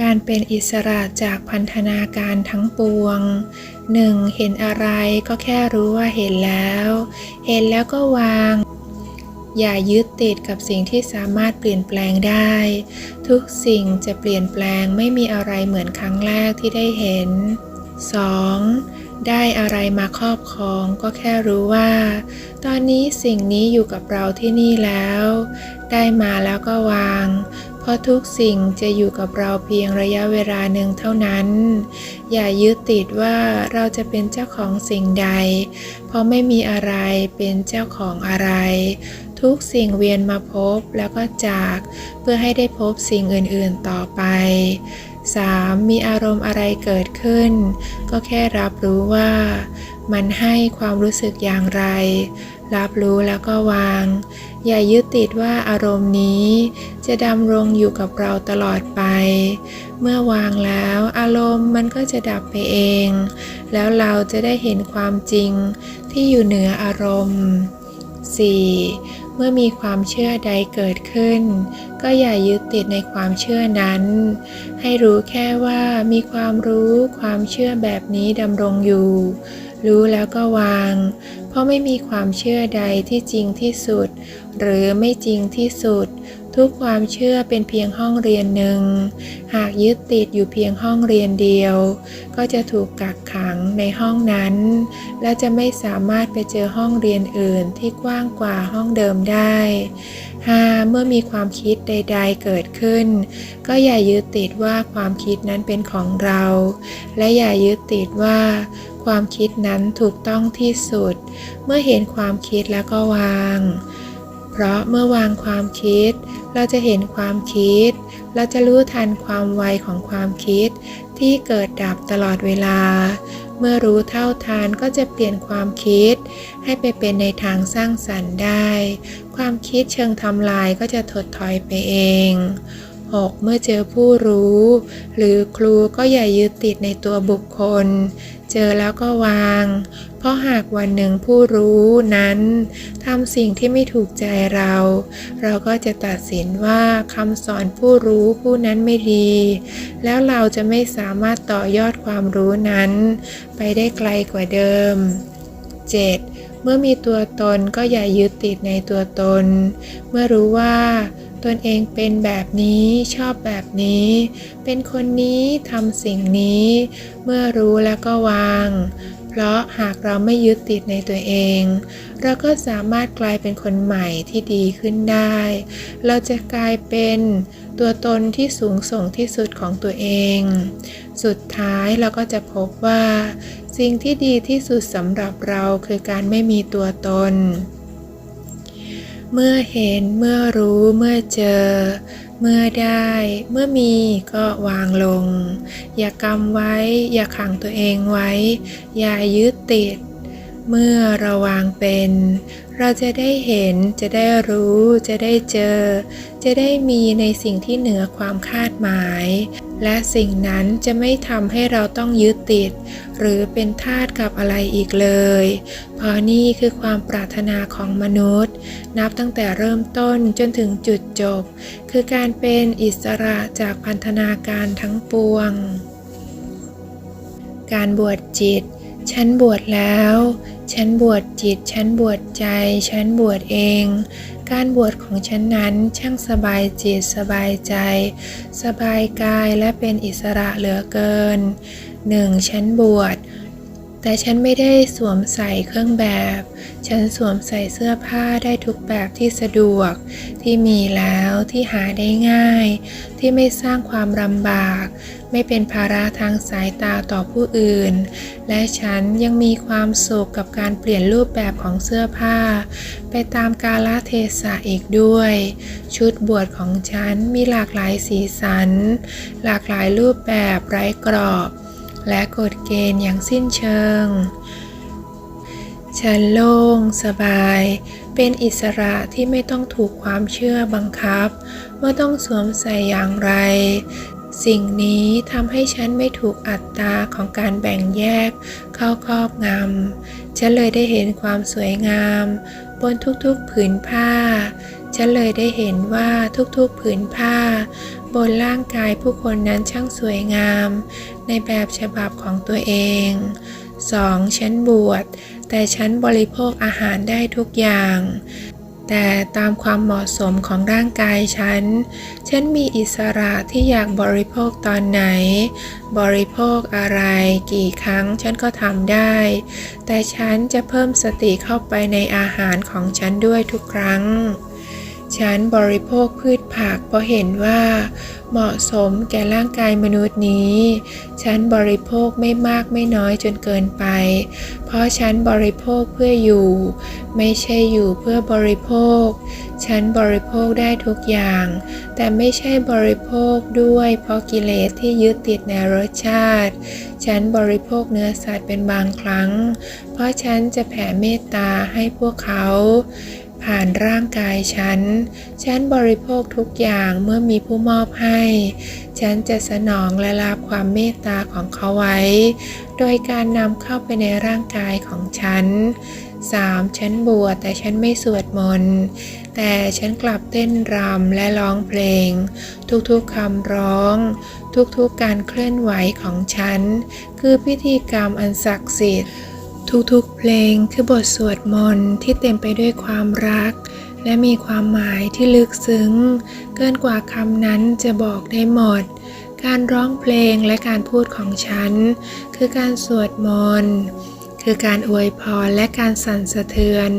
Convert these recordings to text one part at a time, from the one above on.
การเป็นอิสระจากพันธนาการทั้งปวง 1. เห็นอะไรก็แค่รู้ว่าเห็นแล้ว เห็นแล้วก็วาง อย่ายึดติดกับสิ่งที่สามารถเปลี่ยนแปลงได้ ทุกสิ่งจะเปลี่ยนแปลงไม่มีอะไรเหมือนครั้งแรกที่ได้เห็น 2. ได้อะไรมาครอบครองก็แค่รู้ว่า ตอนนี้สิ่งนี้อยู่กับเราที่นี่แล้ว ได้มาแล้วก็วาง ราะทุกสิ่งจะอยู่กับเราเพียงระยะเวลาหนึ่งเท่านั้น อย่ายึดติดว่าเราจะเป็นเจ้าของสิ่งใด เพราะไม่มีอะไรเป็นเจ้าของอะไร ทุกสิ่งเวียนมาพบแล้วก็จาก เพื่อให้ได้พบสิ่งอื่นๆต่อไป 3. มีอารมณ์อะไรเกิดขึ้น ก็แค่รับรู้ว่า มันให้ความรู้สึกอย่างไร รับรู้แล้วก็วาง อย่ายึดติดว่าอารมณ์นี้ จะดำรงอยู่กับเราตลอดไป เมื่อวางแล้วอารมณ์มันก็จะดับไปเอง แล้วเราจะได้เห็นความจริงที่อยู่เหนืออารมณ์ 4. เมื่อมีความเชื่อใดเกิดขึ้น ก็อย่ายึดติดในความเชื่อนั้น ให้รู้แค่ว่ามีความรู้ความเชื่อแบบนี้ดำรงอยู่ รู้แล้วก็วาง เพราะไม่มีความเชื่อใดที่จริงที่สุด หรือไม่จริงที่สุดทุกความเชื่อเป็นเพียงห้องเรียนหนึ่ง หากยึดติดอยู่เพียงห้องเรียนเดียว ก็จะถูกกักขังในห้องนั้น และจะไม่สามารถไปเจอห้องเรียนอื่นที่กว้างกว่าห้องเดิมได้ 5. เมื่อมีความคิดใด ๆ เกิดขึ้น ก็อย่ายึดติดว่าความคิดนั้นเป็นของเรา และอย่ายึดติดว่าความคิดนั้นถูกต้องที่สุด เมื่อเห็นความคิดแล้วก็วาง เพราะเมื่อวางความคิด เราจะเห็นความคิด เราจะรู้ทันความไวของความคิด ที่เกิดดับตลอดเวลา เมื่อรู้เท่าทานก็จะเปลี่ยนความคิด ให้ไปเป็นในทางสร้างสรรค์ได้ ความคิดเชิงทำลายก็จะถดถอยไปเอง 6. เมื่อเจอผู้รู้ หรือครูก็อย่ายึดติดในตัวบุคคล เจอแล้วก็วาง เพราะหากวันหนึ่งผู้รู้นั้นทำสิ่งที่ไม่ถูกใจเรา เราก็จะตัดสินว่าคำสอนผู้รู้ผู้นั้นไม่ดี แล้วเราจะไม่สามารถต่อยอดความรู้นั้น ไปได้ไกลกว่าเดิม 7. เมื่อมีตัวตนก็อย่ายึดติดในตัวตน เมื่อรู้ว่า ตนเองเป็นแบบนี้ชอบแบบนี้ เป็นคนนี้ทำสิ่งนี้ เมื่อรู้แล้วก็วาง เพราะหากเราไม่ยึดติดในตัวเอง เราก็สามารถกลายเป็นคนใหม่ที่ดีขึ้นได้ เราจะกลายเป็นตัวตนที่สูงส่งที่สุดของตัวเอง สุดท้ายเราก็จะพบว่า สิ่งที่ดีที่สุดสำหรับเราคือการไม่มีตัวตน เมื่อเห็นเมื่อรู้เมื่อเจอ เมื่อได้ เมื่อมีก็วางลง อย่ากำไว้ อย่าขังตัวเองไว้ อย่ายึดติด เมื่อเราวางเป็น เราจะได้เห็นจะได้รู้ จะได้เจอ จะได้มีในสิ่งที่เหนือความคาดหมาย และสิ่งนั้นจะไม่ทำให้เราต้องยึดติด หรือเป็นทาสกับอะไรอีกเลย เพราะนี่คือความปรารถนาของมนุษย์ นับตั้งแต่เริ่มต้นจนถึงจุดจบ คือการเป็นอิสระจากพันธนาการทั้งปวง การบวชจิต ฉันบวชแล้ว ฉันบวชจิต ฉันบวชใจ ฉันบวชเอง การบวชของฉันนั้นช่างสบายจิตสบายใจ สบายกายและเป็นอิสระเหลือเกินหนึ่งฉันบวช แต่ฉันไม่ได้สวมใส่เครื่องแบบ ฉันสวมใส่เสื้อผ้าได้ทุกแบบที่สะดวก ที่มีแล้วที่หาได้ง่าย ที่ไม่สร้างความลำบาก ไม่เป็นภาระทางสายตาต่อผู้อื่น และฉันยังมีความสุขกับการเปลี่ยนรูปแบบของเสื้อผ้า ไปตามกาลเทศะอีกด้วย ชุดบวชของฉันมีหลากหลายสีสัน หลากหลายรูปแบบไร้กรอบ และกฎเกณฑ์อย่างสิ้นเชิง ฉันโล่ง สบาย เป็นอิสระที่ไม่ต้องถูกความเชื่อบังคับ ว่าต้องสวมใส่อย่างไร สิ่งนี้ทำให้ฉันไม่ถูกอัตตาของการแบ่งแยกเข้าครอบงำ ฉันเลยได้เห็นความสวยงาม บนทุกๆผืนผ้า ฉันเลยได้เห็นว่าทุกๆผืนผ้า บนร่างกายผู้คนนั้นช่างสวยงาม ในแบบฉบับของตัวเอง 2. ฉันบวช แต่ฉันบริโภคอาหารได้ทุกอย่าง แต่ตามความเหมาะสมของร่างกายฉัน ฉันมีอิสระที่อยากบริโภคตอนไหน บริโภคอะไรกี่ครั้งฉันก็ทำได้ แต่ฉันจะเพิ่มสติเข้าไปในอาหารของฉันด้วยทุกครั้ง ฉันบริโภคพืชผักเพราะเห็นว่าเหมาะสมแก่ร่างกายมนุษย์นี้ ฉันบริโภคไม่มากไม่น้อยจนเกินไป เพราะฉันบริโภคเพื่ออยู่ ไม่ใช่อยู่เพื่อบริโภค ฉันบริโภคได้ทุกอย่าง แต่ไม่ใช่บริโภคด้วยเพราะกิเลสที่ยึดติดในรสชาติ ฉันบริโภคเนื้อสัตว์เป็นบางครั้ง เพราะฉันจะแผ่เมตตาให้พวกเขาานร่างกายฉัน ฉันบริโภคทุกอย่างเมื่อมีผู้มอบให้ ฉันจะสนองและรับความเมตตาของเขาไว้ โดยการนำเข้าไปในร่างกายของฉัน 3. ฉันบวชแต่ฉันไม่สวดมนต์ แต่ฉันกลับเต้นรำและร้องเพลง ทุกๆคำร้อง ทุกๆการเคลื่อนไหวของฉัน คือพิธีกรรมอันศักดิ์สิทธิ์ ทุกๆ เพลงคือบทสวดมนต์ที่เต็มไปด้วยความรัก และมีความหมายที่ลึกซึ้ง เกินกว่าคำนั้นจะบอกได้หมด การร้องเพลงและการพูดของฉัน คือการสวดมนต์ คือการอวยพรและการสั่นสะเทือน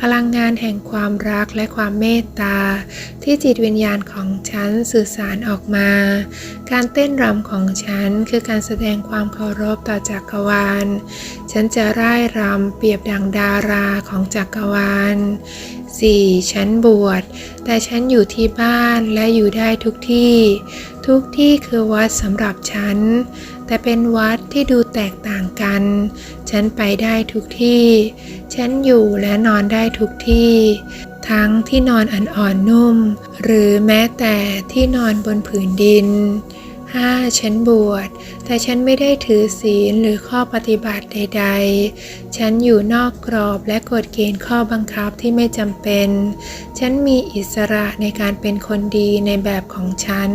พลังงานแห่งความรักและความเมตตา ที่จิตวิญญาณของฉันสื่อสารออกมา การเต้นรำของฉันคือการแสดงความเคารพต่อจักรวาล ฉันจะร่ายรำเปรียบดังดาราของจักรวาล 4. ฉันบวช แต่ฉันอยู่ที่บ้านและอยู่ได้ทุกที่ ทุกที่คือวัดสำหรับฉัน แต่เป็นวัดที่ดูแตกต่างกัน ฉันไปได้ทุกที่ ฉันอยู่และนอนได้ทุกที่ ทั้งที่นอนอ่อนนุ่ม หรือแม้แต่ที่นอนบนผืนดิน 5. ฉันบวช แต่ฉันไม่ได้ถือศีลหรือข้อปฏิบัติใด ๆ ฉันอยู่นอกกรอบและกฎเกณฑ์ข้อบังคับที่ไม่จำเป็น ฉันมีอิสระในการเป็นคนดีในแบบของฉัน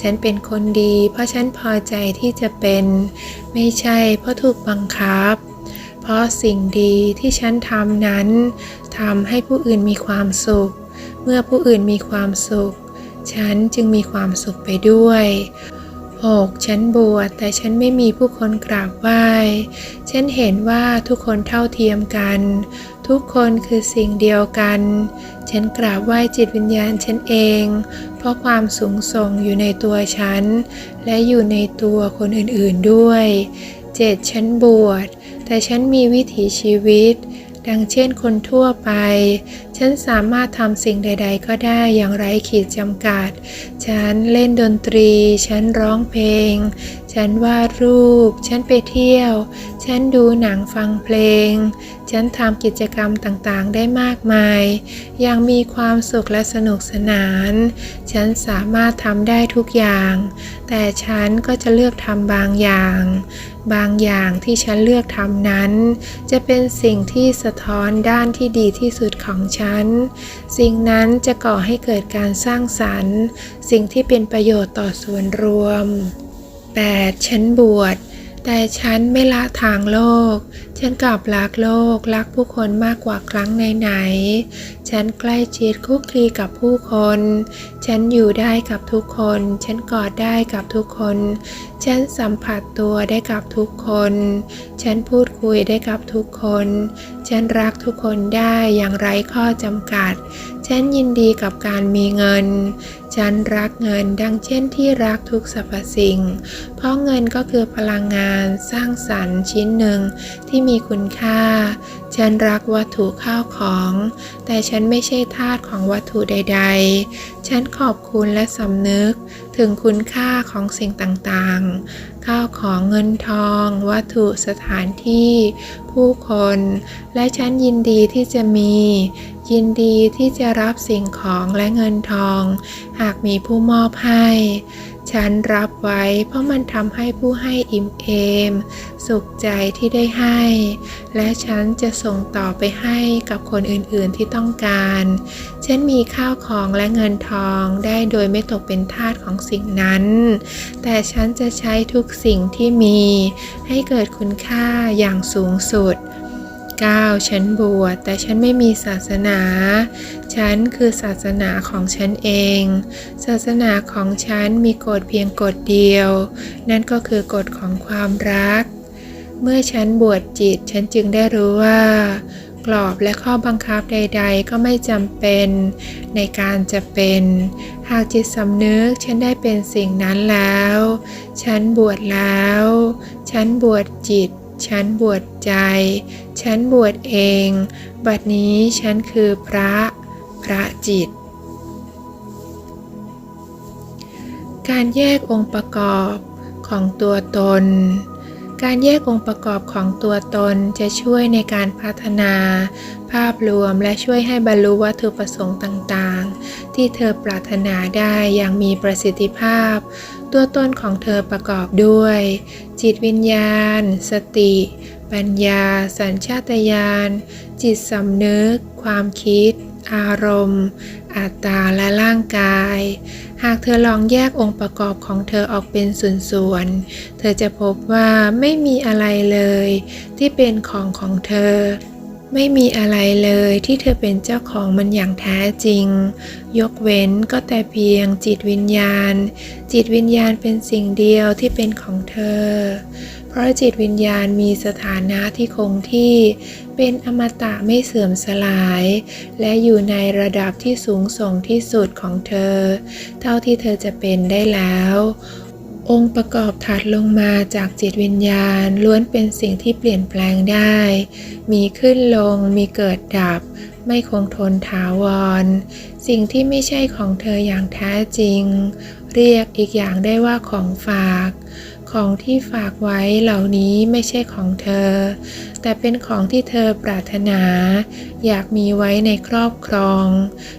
ฉันเป็นคนดีเพราะฉันพอใจที่จะเป็น ไม่ใช่เพราะถูกบังคับ เพราะสิ่งดีที่ฉันทำนั้นทำให้ผู้อื่นมีความสุข เมื่อผู้อื่นมีความสุขฉันจึงมีความสุขไปด้วย 6. ฉันบวชแต่ฉันไม่มีผู้คนกราบไหว้ ฉันเห็นว่าทุกคนเท่าเทียมกัน ทุกคนคือสิ่งเดียวกัน ฉันกราบไหว้จิตวิญญาณฉันเอง เพราะความสูงส่งอยู่ในตัวฉัน และอยู่ในตัวคนอื่นๆด้วย 7. ฉันบวชแต่ฉันมีวิถีชีวิต ดังเช่นคนทั่วไป ฉันสามารถทำสิ่งใด ๆ ก็ได้อย่างไร้ขีดจำกัด ฉันเล่นดนตรี ฉันร้องเพลง ฉันวาดรูป ฉันไปเที่ยว ฉันดูหนังฟังเพลง ฉันทำกิจกรรมต่างๆ ได้มากมายย่างมีความสุขและสนุกสนาน ฉันสามารถทำได้ทุกอย่าง แต่ฉันก็จะเลือกทำบางอย่าง บางอย่างที่ฉันเลือกทำนั้น จะเป็นสิ่งที่สะท้อนด้านที่ดีที่สุดของฉัน สิ่งนั้นจะก่อให้เกิดการสร้างสรรค์ สิ่งที่เป็นประโยชน์ต่อส่วนรวม 8. ฉันบวชแต่ฉันไม่ละทางโลก ฉันกลับรักโลกรักผู้คนมากกว่าครั้งไหนๆ ฉันใกล้ชิดคุกคีกับผู้คน ฉันอยู่ได้กับทุกคน ฉันกอดได้กับทุกคน ฉันสัมผัสตัวได้กับทุกคน ฉันพูดคุยได้กับทุกคน ฉันรักทุกคนได้อย่างไร้ข้อจำกัด ฉันยินดีกับการมีเงิน ฉันรักเงินดังเช่นที่รักทุกสรรพสิ่ง เพราะเงินก็คือพลังงานสร้างสรรค์ชิ้นหนึ่งที่มีคุณค่า ฉันรักวัตถุข้าวของ แต่ฉันไม่ใช่ทาสของวัตถุใด ๆ ฉันขอบคุณและสำนึกถึงคุณค่าของสิ่งต่างๆ ข้าวของเงินทอง วัตถุสถานที่ ผู้คน และฉันยินดีที่จะมี ยินดีที่จะรับสิ่งของและเงินทอง หากมีผู้มอบให้ ฉันรับไว้เพราะมันทำให้ผู้ให้อิ่มเอม สุขใจที่ได้ให้ และฉันจะส่งต่อไปให้กับคนอื่นๆที่ต้องการ ฉันมีข้าวของและเงินทองได้โดยไม่ตกเป็นทาสของสิ่งนั้น แต่ฉันจะใช้ทุกสิ่งที่มี ให้เกิดคุณค่าอย่างสูงสุด 9. ฉันบวชแต่ฉันไม่มีศาสนา ฉันคือศาสนาของฉันเอง ศาสนาของฉันมีกฎเพียงกฎเดียว นั่นก็คือกฎของความรัก เมื่อฉันบวชจิตฉันจึงได้รู้ว่า กรอบและข้อบังคับใด ๆ ก็ไม่จำเป็น ในการจะเป็น หากจิตสำนึกฉันได้เป็นสิ่งนั้นแล้ว ฉันบวชแล้ว ฉันบวชจิต ฉันบวชใจ ฉันบวชเอง บัดนี้ฉันคือพระ พระจิต การแยกองค์ประกอบของตัวตน การแยกองค์ประกอบของตัวตนจะช่วยในการพัฒนา ภาพรวมและช่วยให้บรรลุวัตถุประสงค์ต่างๆ ที่เธอปรารถนาได้อย่างมีประสิทธิภาพ ตัวตนของเธอประกอบด้วย จิตวิญญาณ สติ ปัญญา สัญชาตญาณ จิตสำนึก ความคิด อารมณ์ อัตตาและร่างกาย หากเธอลองแยกองค์ประกอบของเธอออกเป็นส่วนๆ เธอจะพบว่าไม่มีอะไรเลย ที่เป็นของของเธอ ไม่มีอะไรเลยที่เธอเป็นเจ้าของมันอย่างแท้จริง ยกเว้นก็แต่เพียงจิตวิญญาณ จิตวิญญาณเป็นสิ่งเดียวที่เป็นของเธอ เพราะจิตวิญญาณมีสถานะที่คงที่ เป็นอมตะไม่เสื่อมสลาย และอยู่ในระดับที่สูงส่งที่สุดของเธอ เท่าที่เธอจะเป็นได้แล้ว องค์ประกอบถัดลงมาจากจิตวิญญาณ ล้วนเป็นสิ่งที่เปลี่ยนแปลงได้ มีขึ้นลง มีเกิดดับ ไม่คงทนถาวร สิ่งที่ไม่ใช่ของเธออย่างแท้จริง เรียกอีกอย่างได้ว่าของฝาก ของที่ฝากไว้เหล่านี้ไม่ใช่ของเธอ แต่เป็นของที่เธอปรารถนา อยากมีไว้ในครอบครอง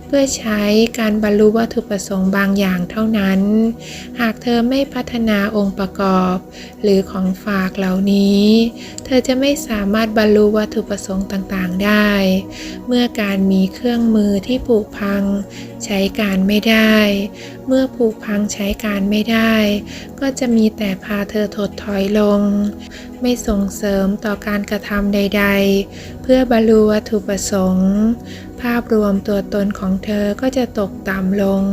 เพื่อใช้การบรรลุวัตถุประสงค์บางอย่างเท่านั้น หากเธอไม่พัฒนาองค์ประกอบ หรือของฝากเหล่านี้ เธอจะไม่สามารถบรรลุวัตถุประสงค์ต่างๆได้ เมื่อการมีเครื่องมือที่ผุพัง ใช้การไม่ได้ เมื่อผุพังใช้การไม่ได้ ก็จะมีแต่พาเธอถดถอยลง ไม่ส่งเสริมต่อการกระทำใด ๆ เพื่อบรรลุวัตถุประสงค์ภาพรวมตัวตนของเธอก็จะตกต่ำลง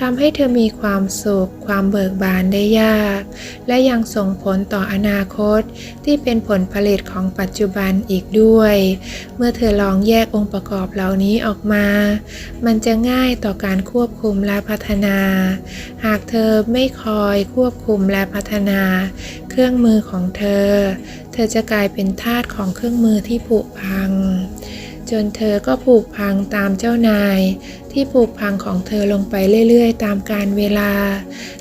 ทำให้เธอมีความสุข ความเบิกบานได้ยาก และยังส่งผลต่ออนาคตที่เป็นผลผลิตของปัจจุบันอีกด้วย เมื่อเธอลองแยกองค์ประกอบเหล่านี้ออกมา มันจะง่ายต่อการควบคุมและพัฒนา หากเธอไม่คอยควบคุมและพัฒนา เครื่องมือของเธอ เธอจะกลายเป็นทาสของเครื่องมือที่ผุพัง จนเธอก็ผูกพังตามเจ้านาย ที่ผูกพังของเธอลงไปเรื่อยๆ ตามการเวลา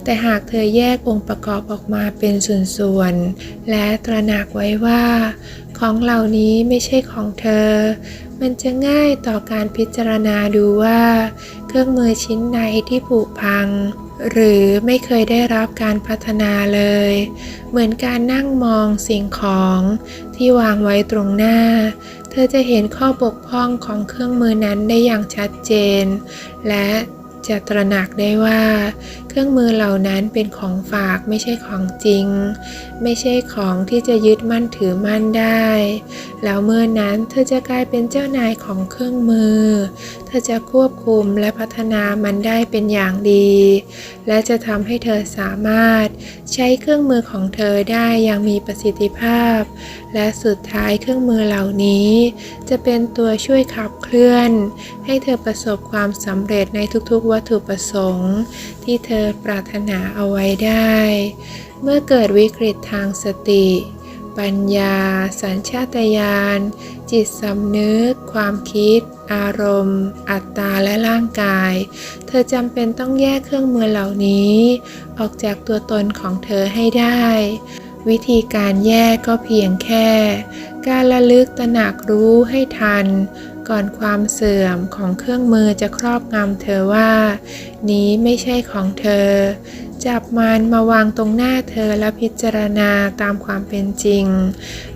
แต่หากเธอแยกองค์ประกอบออกมาเป็นส่วนๆ และตระหนักไว้ว่า ของเหล่านี้ไม่ใช่ของเธอ มันจะง่ายต่อการพิจารณาดูว่า เครื่องมือชิ้นไหนที่ผุพังหรือไม่เคยได้รับการพัฒนาเลย เหมือนการนั่งมองสิ่งของที่วางไว้ตรงหน้า เธอจะเห็นข้อบกพร่องของเครื่องมือนั้นได้อย่างชัดเจน และจะตระหนักได้ว่า รื่องมือเหล่านั้นเป็นของฝากไม่ใช่ของจริง ไม่ใช่ของที่จะยึดมั่นถือมั่นได้ แล้วเมื่อนั้นเธอจะกลายเป็นเจ้านายของเครื่องมือ เธอจะควบคุมและพัฒนามันได้เป็นอย่างดี และจะทำให้เธอสามารถใช้เครื่องมือของเธอได้อย่างมีประสิทธิภาพ และสุดท้ายเครื่องมือเหล่านี้ จะเป็นตัวช่วยขับเคลื่อน ให้เธอประสบความสำเร็จในทุกๆวัตถุประสงค์ ที่เธอปรารถนาเอาไว้ได้ เมื่อเกิดวิกฤตทางสติ ปัญญา สัญชาตญาณ จิตสำนึก ความคิด อารมณ์ อัตตาและร่างกาย เธอจำเป็นต้องแยกเครื่องมือเหล่านี้ ออกจากตัวตนของเธอให้ได้ วิธีการแยกก็เพียงแค่ การระลึกตระหนักรู้ให้ทัน ก่อนความเสื่อมของเครื่องมือจะครอบงำเธอว่า นี้ไม่ใช่ของเธอ จับมันมาวางตรงหน้าเธอและพิจารณาตามความเป็นจริง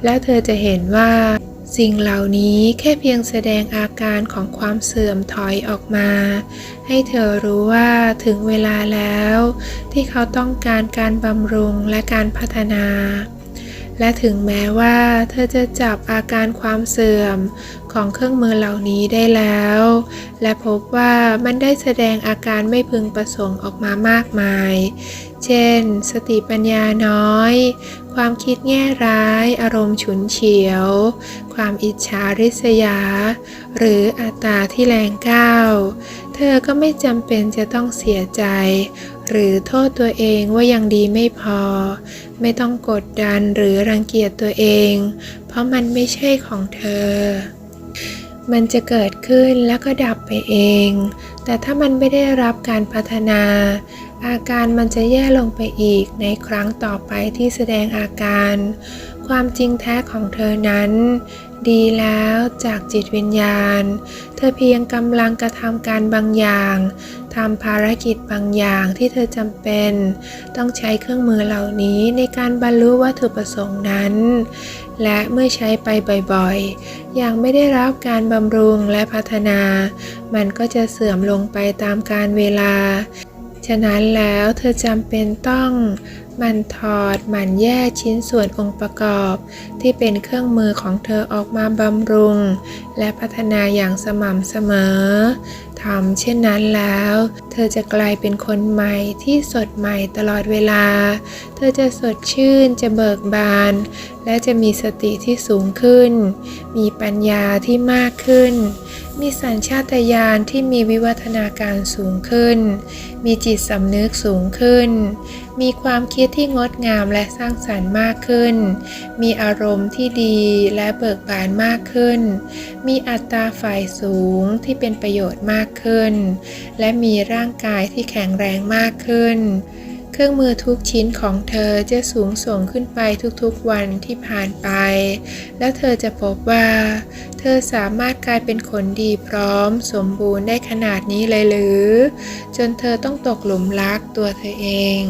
แล้วเธอจะเห็นว่า สิ่งเหล่านี้แค่เพียงแสดงอาการของความเสื่อมถอยออกมา ให้เธอรู้ว่าถึงเวลาแล้ว ที่เขาต้องการการบำรุงและการพัฒนา และถึงแม้ว่าเธอจะจับอาการความเสื่อม ของเครื่องมือเหล่านี้ได้แล้ว และพบว่ามันได้แสดงอาการไม่พึงประสงค์ออกมามากมาย เช่น สติปัญญาน้อย ความคิดแง่ร้าย อารมณ์ฉุนเฉียว ความอิจฉาริษยา หรืออัตตาที่แรงก้าว เธอก็ไม่จำเป็นจะต้องเสียใจ หรือโทษตัวเองว่ายังดีไม่พอ ไม่ต้องกดดันหรือรังเกียจตัวเอง เพราะมันไม่ใช่ของเธอ มันจะเกิดขึ้นแล้วก็ดับไปเอง แต่ถ้ามันไม่ได้รับการพัฒนา อาการมันจะแย่ลงไปอีกในครั้งต่อไปที่แสดงอาการ ความจริงแท้ของเธอนั้น ดีแล้วจากจิตวิญญาณ เธอเพียงกำลังกระทำการบางอย่างทำภารกิจบางอย่างที่เธอจำเป็น ต้องใช้เครื่องมือเหล่านี้ในการบรรลุวัตถุประสงค์นั้น และเมื่อใช้ไปบ่อยๆ อย่างไม่ได้รับการบำรุงและพัฒนา มันก็จะเสื่อมลงไปตามกาลเวลา ฉะนั้นแล้วเธอจำเป็นต้องหมันถอดหมันแยกชิ้นส่วนองค์ประกอบ ที่เป็นเครื่องมือของเธอออกมาบำรุง และพัฒนาอย่างสม่ำเสมอ ทำเช่นนั้นแล้ว เธอจะกลายเป็นคนใหม่ที่สดใหม่ตลอดเวลา เธอจะสดชื่นจะเบิกบาน และจะมีสติที่สูงขึ้น มีปัญญาที่มากขึ้น มีสัญชาตญาณที่มีวิวัฒนาการสูงขึ้น มีจิตสำนึกสูงขึ้น มีความคิดที่งดงามและสร้างสรรค์มากขึ้น มีอารมณ์ที่ดีและเบิกบานมากขึ้น มีอัตราฝ่ายสูงที่เป็นประโยชน์มากขึ้น และมีร่างกายที่แข็งแรงมากขึ้น เครื่องมือทุกชิ้นของเธอจะสูงส่งขึ้นไปทุกๆวันที่ผ่านไป แล้วเธอจะพบว่า เธอสามารถกลายเป็นคนดีพร้อม สมบูรณ์ได้ขนาดนี้เลยหรือ จนเธอต้องตกหลุมรักตัวเธอเอง